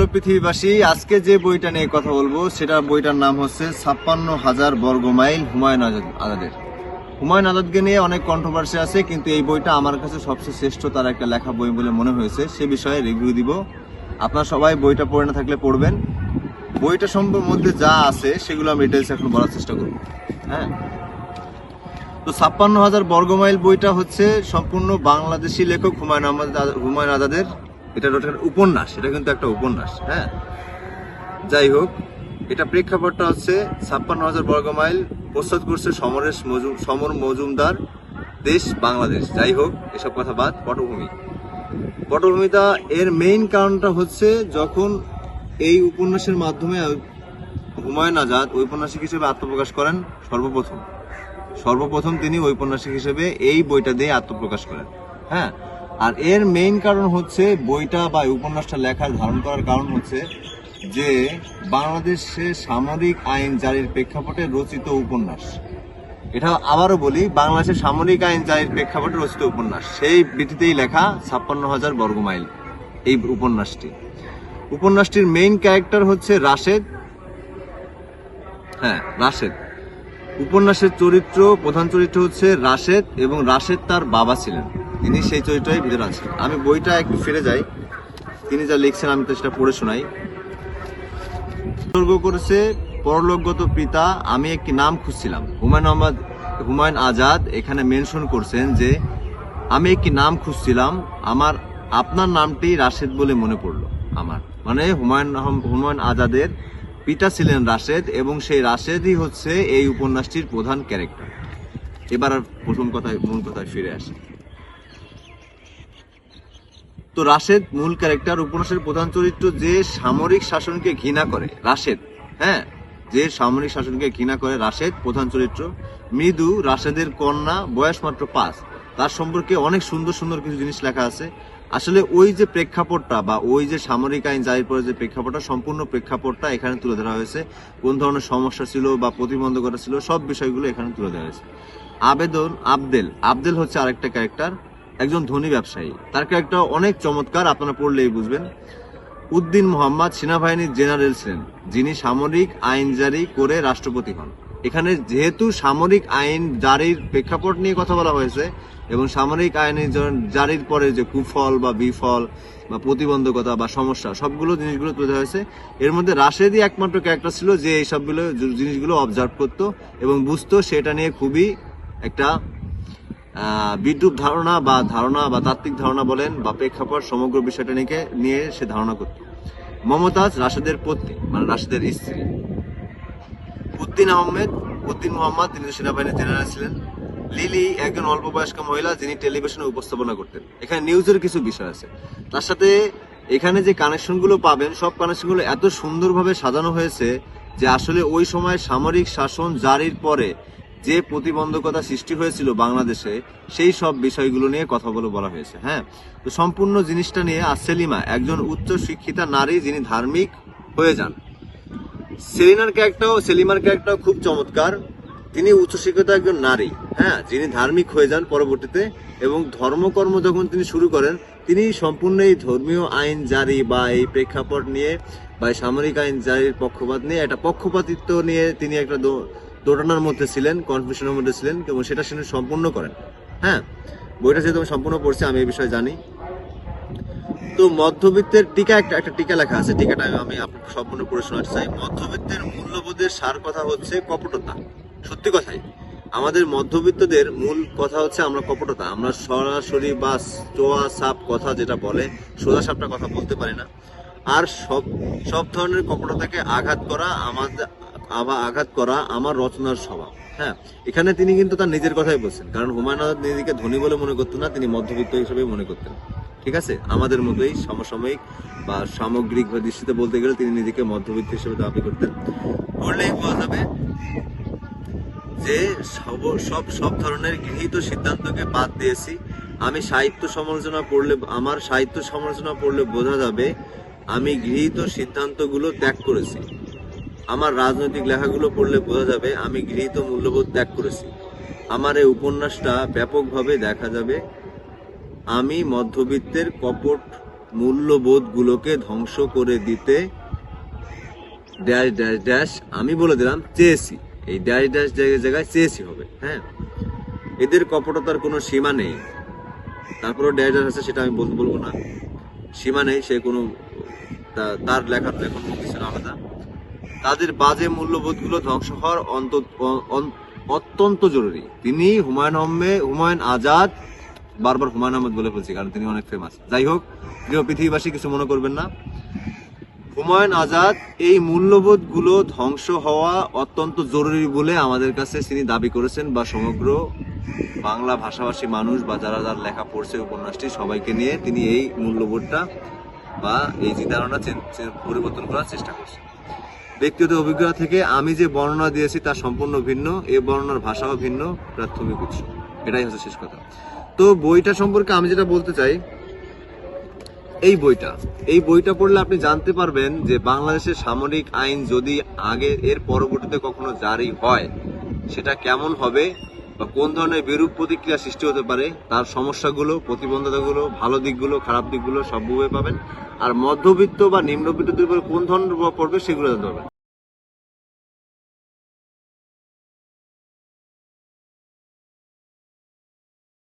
Hello পৃথিবীবাসী, আজকে যে বইটা নিয়ে কথা বলব সেটা বইটার নাম হচ্ছে ছাপ্পান্ন হাজার বর্গ মাইল হুমায়ুন আজাদ আজাদের। হুমায়ুন আজাদকে নিয়ে অনেক কন্ট্রোভার্সি আছে, কিন্তু এই বইটা আমার কাছে সবচেয়ে শ্রেষ্ঠ তার একটা লেখা বই বলে মনে হয়েছে। সে বিষয়ে রিভিউ দিব। আপনারা সবাই বইটা পড়ে না থাকলে পড়বেন। বইটা সম্পর্কের মধ্যে যা আছে, সেগুলো আমি ডিটেলস এখন বলার চেষ্টা করব। হ্যাঁ? তো ছাপ্পান্ন হাজার বর্গমাইল বইটা হচ্ছে সম্পূর্ণ বাংলাদেশি লেখক হুমায়ুন আহমদ হুমায়ুন আজাদের। এটা একটা উপন্যাস, এটা কিন্তু একটা উপন্যাস হ্যাঁ? যাই হোক, এটা প্রেক্ষাপটটা হচ্ছে ছাপ্পান্ন হাজার বর্গমাইল প্রস্তুত করছে সমরেশ মজুম, সমর মজুমদার দেশ বাংলাদেশ। যাই হোক, এসব কথা বাদ, পটভূমি। পটভূমিটা, এর মেইন কারণটা হচ্ছে যখন এই উপন্যাসের মাধ্যমে হুমায়ুন আজাদ ঔপন্যাসিক হিসেবে আত্মপ্রকাশ করেন, সর্বপ্রথম। সর্বপ্রথম তিনি ঔপন্যাসিক হিসেবে এই বইটা দিয়ে আত্মপ্রকাশ করেন হ্যাঁ? আর এর মেইন কারণ হচ্ছে বইটা বা উপন্যাসটা লেখার ধারণ করার কারণ হচ্ছে যে বাংলাদেশে সামরিক আইন জারির প্রেক্ষাপটে রচিত উপন্যাস। এটা আবারও বলি, বাংলাদেশের সামরিক আইন জারির প্রেক্ষাপটে রচিত উপন্যাস। সেই ভিত্তিতেই লেখা ছাপ্পান্ন হাজার বর্গমাইল এই উপন্যাসটি। উপন্যাসটির মেইন ক্যারেক্টার হচ্ছে রাশেদ। হ্যাঁ রাশেদ। উপন্যাসের চরিত্র, প্রধান চরিত্র হচ্ছে রাশেদ এবং রাশেদ তার বাবা ছিলেন। তিনি সেই চরিত্রের ভিতরে আছেন। আমি বইটা একটু ফিরে যাই। তিনি যা লিখছেন, আমি তো সেটা পড়ে শোনাই। উৎসর্গ করেছে পরলোকগত পিতা, আমি একটি নাম খুঁজছিলাম। হুমায়ুন আহমদ, হুমায়ুন আজাদ এখানে মেনশন করছেন যে, আমি একটি নাম খুঁজছিলাম, আমার, আপনার নামটি রাশেদ বলে মনে পড়ল আমার। মানে হুমায়ুন হুমায়ুন আজাদের পিতা ছিলেন রাশেদ এবং সেই রাশেদই হচ্ছে এই উপন্যাসটির প্রধান ক্যারেক্টার এবার প্রথম কথায়, মূল কথায় ফিরে আসি। তো রাশেদ মূল ক্যারেক্টার উপন্যাসের প্রধান চরিত্র যে সামরিক শাসনকে ঘৃণা করে, রাশেদ হ্যাঁ? যে সামরিক শাসনকে ঘৃণা করে রাশেদ, প্রধান চরিত্র। মৃদু, রাশেদের কন্যা, বয়স মাত্র পাঁচ। তার সম্পর্কে অনেক সুন্দর সুন্দর কিছু জিনিস লেখা আছে। আসলে ওই যে প্রেক্ষাপটটা বা ওই যে সামরিক আইন জারির পরে যে প্রেক্ষাপটটা, সম্পূর্ণ প্রেক্ষাপটটা এখানে তুলে ধরা হয়েছে। কোন ধরনের সমস্যা ছিল বা প্রতিবন্ধকতা ছিল, সব বিষয়গুলো এখানে তুলে ধরা হয়েছে। আবেদন, আবদেল আবদেল হচ্ছে আরেকটা ক্যারেক্টার একজন ধনী ব্যবসায়ী। তার ক্যারেক্টার অনেক চমৎকার, আপনারা পড়লেই বুঝবেন। উদ্দিন মোহাম্মদ সেনাবাহিনীর জেনারেল ছিলেন, যিনি সামরিক আইন জারি করে রাষ্ট্রপতি হন। এখানে যেহেতু সামরিক আইন জারির প্রেক্ষাপট নিয়ে কথা বলা হয়েছে, এবং সামরিক আইনের জারির পরে যে কুফল বা বিফল বা প্রতিবন্ধকতা বা সমস্যা, সবগুলো জিনিসগুলো তুলে হয়েছে। এর মধ্যে রাশেদই একমাত্র ক্যারেক্টার ছিল যে এই সবগুলো জিনিসগুলো অবজার্ভ করতো এবং বুঝতো, সেটা নিয়ে খুবই একটা বিদ্রুপ ধারণা বা ধারণা বা তাত্ত্বিক ধারণা বলেন বা প্রেক্ষাপট সমগ্র বিষয়টা নিয়ে নিয়ে সে ধারণা করত। মমতাজ রাশেদের পত্নী মানে রাশেদের স্ত্রী। উদ্দিন আহমেদ, উদ্দিন মোহাম্মদ, তিনি সেনাবাহিনীর জেনারেল ছিলেন। লিলি একজন অল্প বয়স্ক মহিলা যিনি টেলিভিশনে উপস্থাপনা করতেন। এখানে নিউজের কিছু বিষয় আছে। তার সাথে এখানে যে কানেকশনগুলো পাবেন, সব কানেকশনগুলো এত সুন্দরভাবে সাজানো হয়েছে যে আসলে ওই সময় সামরিক শাসন জারির পরে যে প্রতিবন্ধকতা সৃষ্টি হয়েছিল বাংলাদেশে, সেই সব বিষয়গুলো নিয়ে কথাগুলো বলা হয়েছে হ্যাঁ? তো সম্পূর্ণ জিনিসটা নিয়ে আর সেলিমা একজন উচ্চ শিক্ষিতা নারী যিনি ধার্মিক হয়ে যান। সেলিনার ক্যারেক্টারও সেলিমার ক্যারেক্টার খুব চমৎকার। তিনি উচ্চশিক্ষিত একজন নারী হ্যাঁ? যিনি ধার্মিক হয়ে যান পরবর্তীতে এবং ধর্মকর্ম যখন তিনি শুরু করেন, তিনি সম্পূর্ণ এই ধর্মীয় আইন জারি বা এই প্রেক্ষাপট নিয়ে বা সামরিক আইন জারির পক্ষপাত নিয়ে, একটা পক্ষপাতিত্ব নিয়ে তিনি একটা দোটানার মধ্যে ছিলেন কনফিউশনের মধ্যে ছিলেন এবং সেটা তিনি সম্পূর্ণ করেন। হ্যাঁ? বইটা যেহেতু আমি সম্পূর্ণ পড়ছি, আমি এই বিষয়ে জানি। তো মধ্যবিত্তের টিকা একটা একটা টিকা লেখা আছে। টিকাটা আমি- সম্পূর্ণ পড়ে শোনাতে চাই। মধ্যবিত্তের মূল্যবোধের সার কথা হচ্ছে কপটতা। সত্যি কথাই। আমাদের মধ্যবিত্তদের মূল কথা হচ্ছে আমরা কপটতা। আমরা সরাসরি বা চোয়া, সাপ কথা যেটা বলে, সোজা সাপটা কথা বলতে পারি না। আর সব সব ধরনের কপটতাকে আঘাত করা আমাদের আবার আঘাত করা আমার রচনার স্বভাব। হ্যাঁ এখানে তিনি কিন্তু তার নিজের কথাই বলছেন। কারণ হুমায়ুন আজাদ নিজেকে ধনী বলে মনে করতেন না, তিনি মধ্যবিত্ত হিসেবে মনে করতেন। ঠিক আছে? আমাদের মতোই সমসাময়িক বা সামগ্রিক বা দৃষ্টিতে বলতে গেলে তিনি নিজেকে মধ্যবিত্ত হিসেবে দাবি করতেন। পড়লেই বলা যাবে যে সব সব সব ধরনের গৃহীত সিদ্ধান্তকে বাদ দিয়েছি। আমি সাহিত্য সমালোচনা পড়লে আমার সাহিত্য সমালোচনা পড়লে বোঝা যাবে আমি গৃহীত সিদ্ধান্তগুলো ত্যাগ করেছি। আমার রাজনৈতিক লেখাগুলো পড়লে বোঝা যাবে আমি গৃহীত মূল্যবোধ ত্যাগ করেছি। আমার এই উপন্যাসটা ব্যাপকভাবে দেখা যাবে। আমি মধ্যবিত্তের কপট মূল্যবোধগুলোকে ধ্বংস করে দিতে ড্যাশ ড্যাশ ড্যাশ আমি বলে দিলাম চেয়েছি। এই ড্যাশ ড্যাশ জায়গায় চেয়েছি হবে হ্যাঁ? এদের কপটতার কোনো সীমা নেই। তারপরও ড্যাশ ড্যাশ আছে সেটা আমি বলব না। সীমা নেই, সে কোনো তার লেখার তো এখন কিছু না, আলাদা। তাদের বাজে মূল্যবোধগুলো ধ্বংস হওয়ার অত্যন্ত জরুরি। তিনি হুমায়ুন আহমে হুমায়ুন আজাদ, বারবার হুমায়ুন আহমদ বলে ফেলছি, কারণ তিনি অনেক ফেমাস যাই হোক, প্রিয় পৃথিবীবাসী, কিছু মনে করবেন না। হুমায়ুন আজাদ এই মূল্যবোধগুলো ধ্বংস হওয়া অত্যন্ত জরুরি বলে আমাদের কাছে তিনি দাবি করেছেন বা সমগ্র বাংলা ভাষাভাষী মানুষ বা যারা যার লেখা পড়ছে উপন্যাসটি, সবাইকে নিয়ে তিনি এই মূল্যবোধটা বা এই চিন্তাধারণা ধারণা পরিবর্তন করার চেষ্টা করছেন। ব্যক্তিগত অভিজ্ঞতা থেকে আমি যে বর্ণনা দিয়েছি তা সম্পূর্ণ ভিন্ন, এ বর্ণনার ভাষাও ভিন্ন, প্রাথমিক উৎস। এটাই হচ্ছে শেষ কথা। তো বইটা সম্পর্কে আমি যেটা বলতে চাই, এই বইটা এই বইটা পড়লে আপনি জানতে পারবেন যে বাংলাদেশের সামরিক আইন যদি আগে, এর পরবর্তীতে কখনো জারি হয়, সেটা কেমন হবে বা কোন ধরনের বিরূপ প্রতিক্রিয়া সৃষ্টি হতে পারে, তার সমস্যাগুলো, প্রতিবন্ধকতাগুলো, ভালো দিকগুলো, খারাপ দিকগুলো সব বইয়ে পাবেন। আর মধ্যবিত্ত বা নিম্নবিত্তদের উপর কোন ধরনের প্রভাব পড়বে সেগুলো জানতে পারবেন।